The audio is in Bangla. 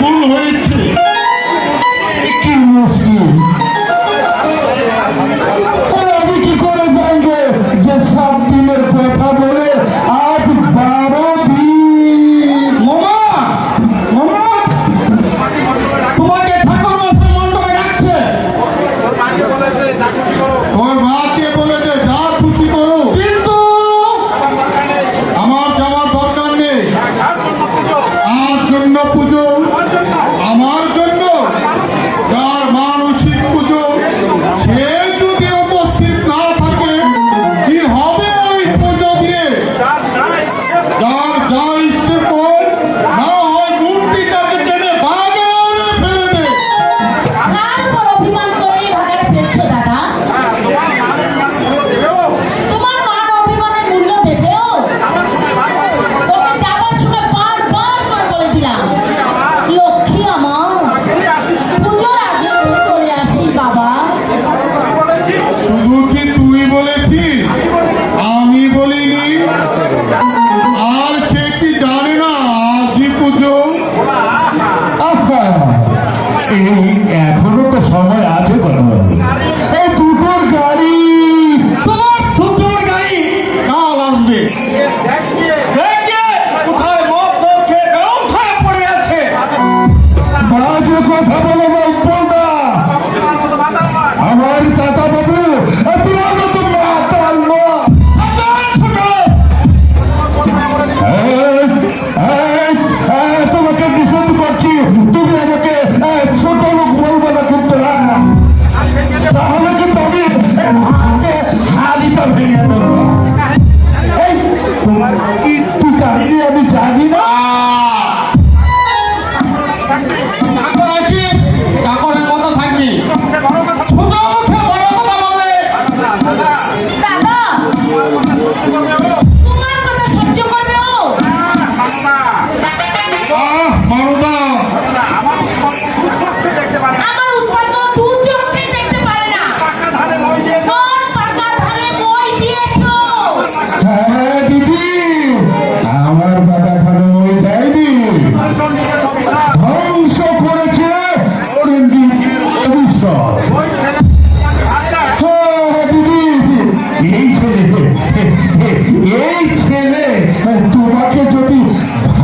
ভুল হয়েছে। আর সে কি জানে না আজি পুজো? এখনও তো সময় আছে কোনো এই দুটোর গাড়ি! দুটোর গাড়ি! কাল আসবে। কথা বলো। Come on, come on. Thank you.